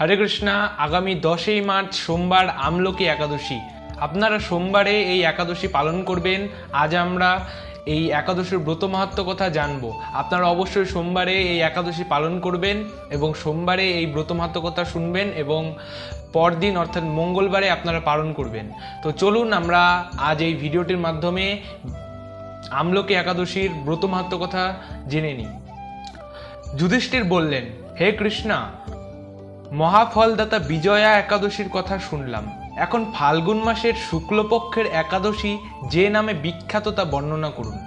হরে কৃষ্ণা, আগামী দশই মার্চ সোমবার আমলকি একাদশী। আপনারা সোমবারে এই একাদশী পালন করবেন। আজ আমরা এই একাদশীর ব্রত মাহাত্ম কথা জানব। আপনারা অবশ্যই সোমবারে এই একাদশী পালন করবেন এবং সোমবারে এই ব্রত মাহাত্ম কথা শুনবেন এবং পরদিন, অর্থাৎ মঙ্গলবারে আপনারা পালন করবেন। তো চলুন আমরা আজ এই ভিডিওটির মাধ্যমে আমলকি একাদশীর ব্রত মাহাত্ম কথা জেনে নিই। যুধিষ্ঠির বললেন, হে কৃষ্ণা মহাফলদাতা বিজয়া একাদশীর কথা শুনলাম। এখন ফাল্গুন মাসের শুক্লপক্ষের একাদশী যে নামে বিখ্যাত তা বর্ণনা করুন।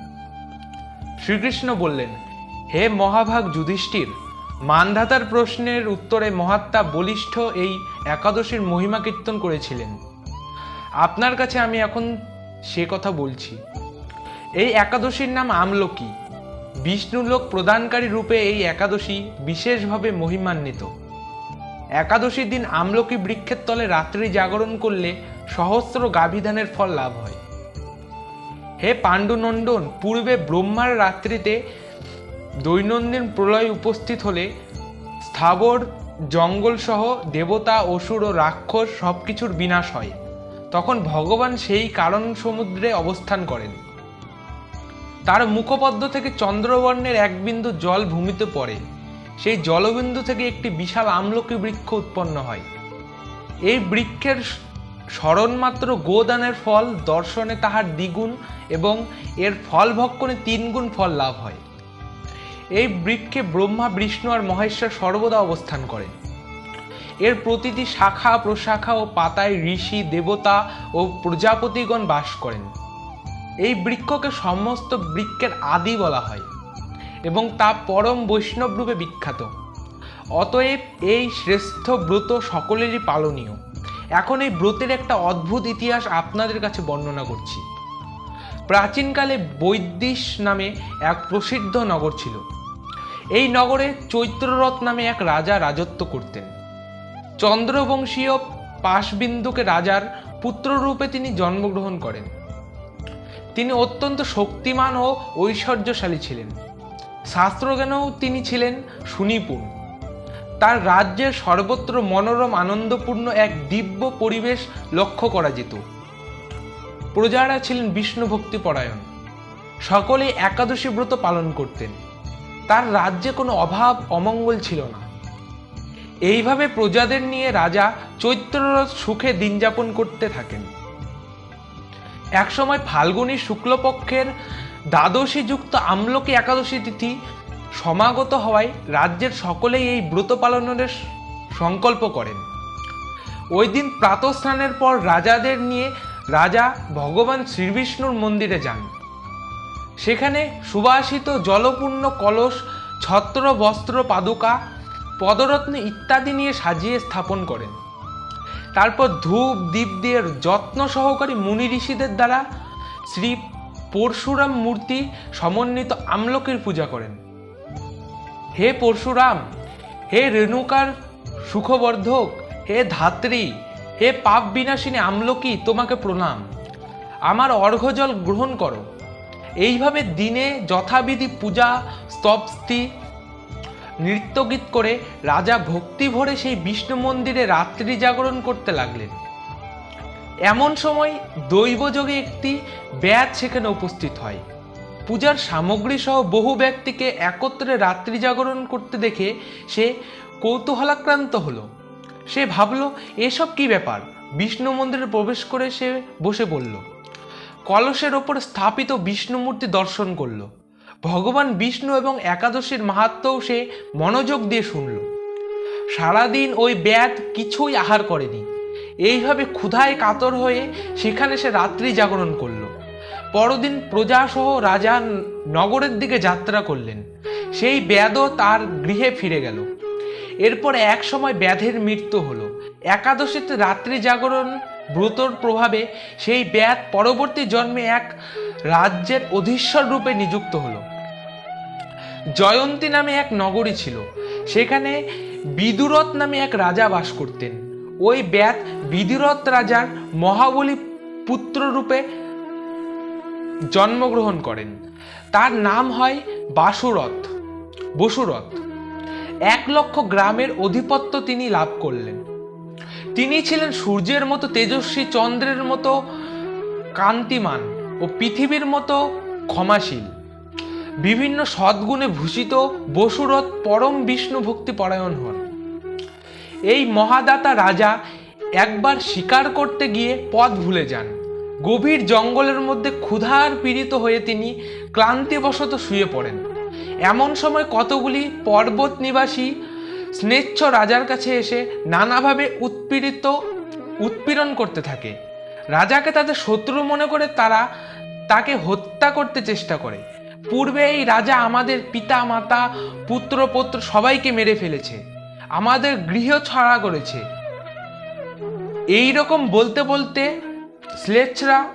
শ্রীকৃষ্ণ বললেন, হে মহাভাগ যুধিষ্ঠির, মানধাতার প্রশ্নের উত্তরে মহাত্মা বলিষ্ঠ এই একাদশীর মহিমা কীর্তন করেছিলেন। আপনার কাছে আমি এখন সে কথা বলছি। এই একাদশীর নাম আমলকি। বিষ্ণুলোক প্রদানকারী রূপে এই একাদশী বিশেষভাবে মহিমান্বিত। একাদশীর দিন আমলকি বৃক্ষের তলে রাত্রি জাগরণ করলে সহস্র গাভিধানের ফল লাভ হয়। হে পাণ্ডুনন্দন, পূর্বে ব্রহ্মার রাত্রিতে দৈনন্দিন প্রলয় উপস্থিত হলে স্থাবর জঙ্গল সহ দেবতা, অসুর ও রাক্ষস সব কিছুর বিনাশ হয়। তখন ভগবান সেই কারণ সমুদ্রে অবস্থান করেন। তার মুখপদ্ম থেকে চন্দ্রবর্ণের এক বিন্দু জল ভূমিতে পড়ে। সেই জলবিন্দু থেকে একটি বিশাল আমলকি বৃক্ষ উৎপন্ন হয়। এই বৃক্ষের স্মরণমাত্র গোদানের ফল দর্শনে তাহার দ্বিগুণ এবং এর ফল ভক্ষণে তিনগুণ ফল লাভ হয়। এই বৃক্ষে ব্রহ্মা, বিষ্ণু আর মহেশ্বর সর্বদা অবস্থান করেন। এর প্রতিটি শাখা, প্রশাখা ও পাতায় ঋষি, দেবতা ও প্রজাপতিগণ বাস করেন। এই বৃক্ষকে সমস্ত বৃক্ষের আদি বলা হয়। এবং তা পরম বৈষ্ণব রূপে বিখ্যাত। অতএব এই শ্রেষ্ঠ ব্রত সকলেরই পালনীয়। এখন এই ব্রতের একটা অদ্ভুত ইতিহাস আপনাদের কাছে বর্ণনা করছি। প্রাচীনকালে বৈদিশ নামে এক প্রসিদ্ধ নগর ছিল। এই নগরে চৈত্ররথ নামে এক রাজা রাজত্ব করতেন। চন্দ্রবংশীয় পাশবিন্দুকে রাজার পুত্ররূপে তিনি জন্মগ্রহণ করেন। তিনি অত্যন্ত শক্তিমান ও ঐশ্বর্যশালী ছিলেন। শাস্ত্রজ্ঞানেও তিনি ছিলেন সুনিপুণ। তার রাজ্যের সর্বত্র মনোরম, আনন্দপূর্ণ এক দিব্য পরিবেশ লক্ষ্য করা যেত। প্রজারা ছিলেন বিষ্ণু ভক্তি পরায়ণ সকলে একাদশী ব্রত পালন করতেন। তার রাজ্যে কোনো অভাব, অমঙ্গল ছিল না। এইভাবে প্রজাদের নিয়ে রাজা চৈত্ররথ সুখে দিন যাপন করতে থাকেন। একসময় ফাল্গুনী শুক্লপক্ষের দ্বাদশী যুক্ত আমলকি একাদশী তিথি সমাগত হওয়ায় রাজ্যের সকলেই এই ব্রত পালনের সংকল্প করেন। ওই দিন প্রাতঃস্নানের পর রাজাদের নিয়ে রাজা ভগবান শ্রীবিষ্ণুর মন্দিরে যান। সেখানে সুবাসিত জলপূর্ণ কলস, ছত্র, বস্ত্র, পাদুকা, পদরত্ন ইত্যাদি নিয়ে সাজিয়ে স্থাপন করেন। তারপর ধূপ, দীপ দিয়ে যত্ন সহকারী মুনি ঋষিদের দ্বারা শ্রী পরশুরাম মূর্তি সমন্বিত আমলকির পূজা করেন। হে পরশুরাম, হে রেণুকার সুখবর্ধক, হে ধাত্রী, হে পাপ বিনাশিনী আমলকি, তোমাকে প্রণাম। আমার অর্ঘ্যজল গ্রহণ করো। এইভাবে দিনে যথাবিধি পূজা স্তবস্তি নৃত্যগীত করে রাজা ভক্তি ভরে সেই বিষ্ণু মন্দিরে রাত্রি জাগরণ করতে লাগলেন। এমন সময় দৈবযোগে একটি ব্যাধ সেখানে উপস্থিত হয়। পূজার সামগ্রী সহ বহু ব্যক্তিকে একত্রে রাত্রি জাগরণ করতে দেখে সে কৌতূহলাক্রান্ত হলো। সে ভাবল, এসব কি ব্যাপার? বিষ্ণু মন্দিরে প্রবেশ করে সে বসে পড়ল কলসের ওপর স্থাপিত বিষ্ণু মূর্তি দর্শন করল। ভগবান বিষ্ণু এবং একাদশীর মাহাত্ম্যও সে মনোযোগ দিয়ে শুনল। সারাদিন ওই ব্যাধ কিছুই আহার করেনি। এইভাবে ক্ষুধায় কাতর হয়ে সেখানে সে রাত্রি জাগরণ করল। পরদিন প্রজাসহ রাজা নগরের দিকে যাত্রা করলেন। সেই ব্যাধও তার গৃহে ফিরে গেল। এরপর এক সময় ব্যাধের মৃত্যু হলো। একাদশীতে রাত্রি জাগরণ ব্রতর প্রভাবে সেই ব্যাধ পরবর্তী জন্মে এক রাজ্যের অধীশ্বর রূপে নিযুক্ত হলো। জয়ন্তী নামে এক নগরী ছিল। সেখানে বিদুরথ নামে এক রাজা বাস করতেন। ওই ব্যাত বিদুরথ রাজার মহাবলী পুত্র রূপে জন্মগ্রহণ করেন। তার নাম হয় বাসুরথ, বসুরথ। এক লক্ষ গ্রামের অধিপত্য তিনি লাভ করলেন। তিনি ছিলেন সূর্যের মতো তেজস্বী, চন্দ্রের মতো কান্তিমান ও পৃথিবীর মতো ক্ষমাশীল। বিভিন্ন সদ্গুণে ভূষিত বসুরথ পরম বিষ্ণু ভক্তি পরায়ণ হন। এই মহাদাতা রাজা একবার শিকার করতে গিয়ে পথ ভুলে যান। গভীর জঙ্গলের মধ্যে ক্ষুধার পীড়িত হয়ে তিনি ক্লান্তিবশত শুয়ে পড়েন। এমন সময় কতগুলি পর্বত নিবাসী স্নেচ্ছ রাজার কাছে এসে নানাভাবে উৎপীড়িত, উৎপীড়ন করতে থাকে। রাজাকে তাদের শত্রু মনে করে তারা তাকে হত্যা করতে চেষ্টা করে। পূর্বে এই রাজা আমাদের পিতা, মাতা, পুত্র, পৌত্র সবাইকে মেরে ফেলেছে। আমাদের গৃহ ছাড়া করেছে। এই রকম বলতে বলতে স্লেচ্ছরা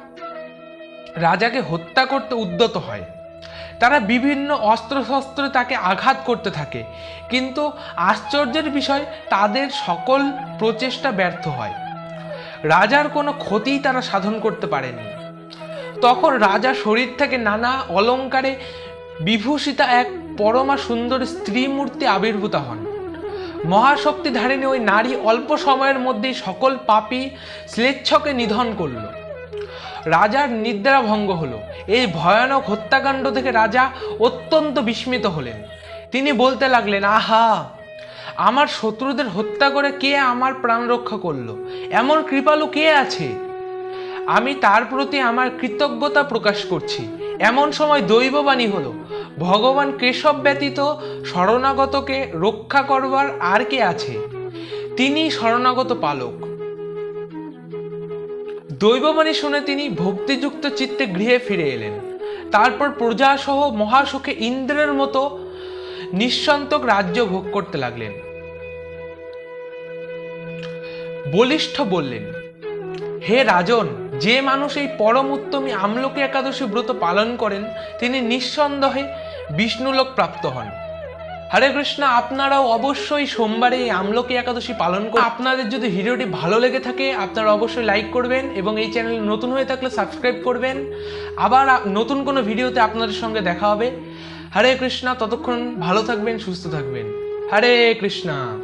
রাজাকে হত্যা করতে উদ্যত হয়। তারা বিভিন্ন অস্ত্রশস্ত্রে তাকে আঘাত করতে থাকে। কিন্তু আশ্চর্যের বিষয়, তাদের সকল প্রচেষ্টা ব্যর্থ হয়। রাজার কোনো ক্ষতিই তারা সাধন করতে পারেনি। তখন রাজা শরীর থেকে নানা অলংকারে বিভূষিতা এক পরমা সুন্দর স্ত্রী মূর্তি আবির্ভূত হন। মহাশক্তি ধারিণী ওই নারী অল্প সময়ের মধ্যেই সকল পাপী শ্লেচ্ছকে নিধন করল। রাজার নিদ্রা ভঙ্গ হলো। এই ভয়ানক হত্যাকাণ্ড থেকে রাজা অত্যন্ত বিস্মিত হলেন। তিনি বলতে লাগলেন, আহা! আমার শত্রুদের হত্যা করে কে আমার প্রাণ রক্ষা করল? এমন কৃপালু কে আছে? আমি তার প্রতি আমার কৃতজ্ঞতা প্রকাশ করছি। এমন সময় দৈববাণী হলো। ভগবান কেশব ব্যতীত শরণাগতকে রক্ষা করবার আর কে আছে? তিনি শরণাগত পালক। দৈববাণী শুনে তিনি ভক্তিযুক্ত চিত্তে গৃহে ফিরে এলেন। তারপর প্রজাসহ মহাসুখে ইন্দ্রের মতো নিঃসন্তক রাজ্য ভোগ করতে লাগলেন। বলিষ্ঠ বললেন, হে রাজন, যে মানুষ এই পরম উত্তমী আমলকি একাদশী ব্রত পালন করেন, তিনি নিঃসন্দেহে বিষ্ণুলোক প্রাপ্ত হন। হরে কৃষ্ণ, আপনারাও অবশ্যই সোমবারে এই আমলকি একাদশী পালন করুন। আপনাদের যদি ভিডিওটি ভালো লেগে থাকে, আপনারা অবশ্যই লাইক করবেন এবং এই চ্যানেল নতুন হয়ে থাকলে সাবস্ক্রাইব করবেন। আবার নতুন কোনো ভিডিওতে আপনাদের সঙ্গে দেখা হবে। হরে কৃষ্ণা, ততক্ষণ ভালো থাকবেন, সুস্থ থাকবেন। হরে কৃষ্ণা।